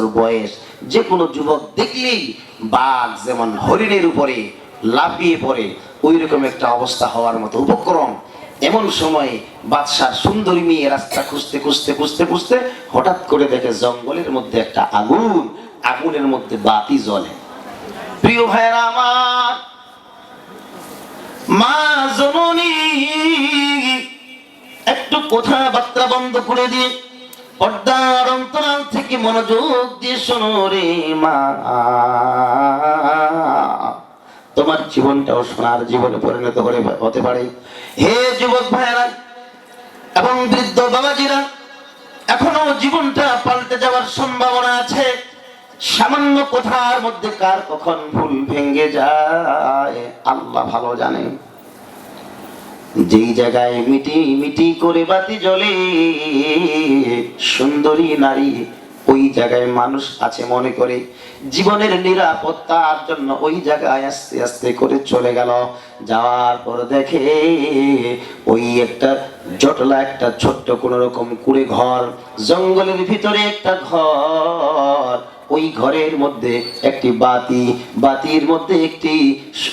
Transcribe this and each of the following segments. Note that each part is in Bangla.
বছর বয়স যে কোনো যুবক দেখলেই বাঘ যেমন হরিণের উপরে লাফিয়ে পড়ে ওই রকম একটা অবস্থা হওয়ার মতো উপক্রম। এমন সময় বাদশাহ সুন্দরী মেয়ে রাস্তা খুঁজতে খুঁজতে খুঁজতে খুঁজতে হঠাৎ করে দেখে জঙ্গলের মধ্যে একটা আগুন, আগুনের মধ্যে বাতি জ্বলে। প্রিয় ভাইরা আমার, মা জননী, একটু কথাবার্তা বন্ধ করে দিয়ে পর্দার অন্তরাল থেকে মনোযোগ দিয়ে শোনো রে মা। তোমার জীবনটাও সোনার জীবনে পরিণত করে হতে পারে। হে যুবক ভাইয়েরা এবং বৃদ্ধ বাবাজিরা, এখনও জীবনটা পাল্টে যাওয়ার সম্ভাবনা আছে। সামান্য কথার মধ্যে কার কখন ভুল ভেঙে যায়, আল্লাহ ভালো জানে। যেই জায়গায় মিটি মিটি করে বাতি জ্বলে, সুন্দরী নারী ওই জায়গায় মানুষ আছে মনে করে। জীবনের নিরাপত্তার জন্য ওই জায়গায় আস্তে আস্তে করে চলে গেল। যাওয়ার পর দেখে ওই একটা জটলা, একটা ছোট্ট কোন রকম কুড়ে ঘর, জঙ্গলের ভিতরে একটা ঘর। ওই ঘরের মধ্যে একটি বাতি, বাতির মধ্যে একটি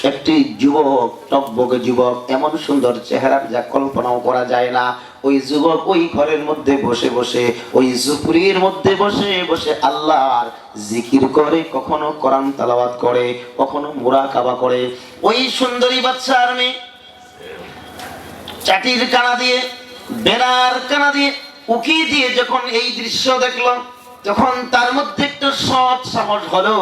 একটি যুবক টকবক যুবক, এমন সুন্দর চেহারা যা কল্পনাও করা যায় না। ওই যুবক ওই ঘরের মধ্যে বসে বসে, ওই জুপুরির মধ্যে বসে বসে আল্লাহর জিকির করে, কখনো কোরআন তালাওয়াত করে, কখনো মুরাকাবা করে। ওই সুন্দরী বাচ্চার মেয়ে চাটির কানা দিয়ে, বেড়ার কানা দিয়ে উকি দিয়ে যখন এই দৃশ্য দেখল তখন তার মধ্যে একটু সৎ সাহস হলো,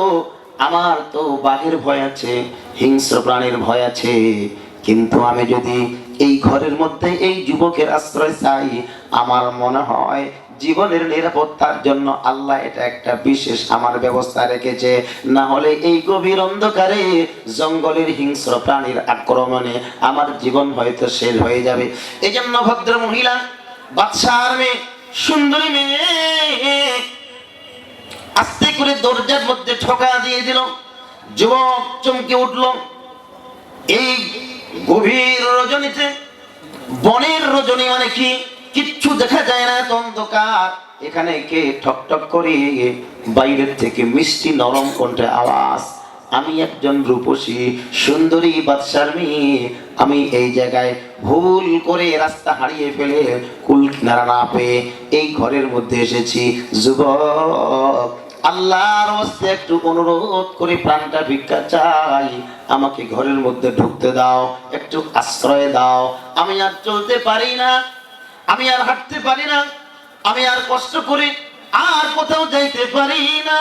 আমার তো বাঘের ভয় আছে, হিংস্র প্রাণীর ভয় আছে। কিন্তু আমি যদি এই ঘরের মধ্যে এই যুবকের আশ্রয় চাই, আমার মনে হয় জীবনের নিরাপত্তার জন্য আল্লাহ এটা একটা বিশেষ আমার ব্যবস্থা রেখেছে। না হলে এই গভীর অন্ধকারে জঙ্গলের হিংস্র প্রাণীর আক্রমণে আমার জীবন হয়তো শেষ হয়ে যাবে। এই জন্য ভদ্র মহিলা বাচ্চার মেয়ে, সুন্দরী মেয়ে করে দরজার মধ্যে ঠকা দিয়ে দিল। যুবক চমকে উঠল। এই গভীর রজনীতে, বনের রজনী মানে কি? কিচ্ছু দেখা যায় না এত অন্ধকার। এখানে কে ঠক ঠক করে বাইরের থেকে মিষ্টি নরম কণ্ঠে আওয়াজ, আমি একজন রূপসী সুন্দরী বাদশার মেয়ে। আমি এই জায়গায় ভুল করে রাস্তা হারিয়ে ফেলে কুল কিনারা না পেয়ে এই ঘরের মধ্যে এসেছি। যুবক আল্লাহর হস্তে একটু অনুরোধ করে প্রাণটা ভিক্ষা চাই। আমাকে ঘরের মধ্যে ঢুকতে দাও, একটু আশ্রয় দাও। আমি আর চলতে পারি না, আমি আর হাঁটতে পারি না, আমি আর কষ্ট করি আর কোথাও যাইতে পারি না।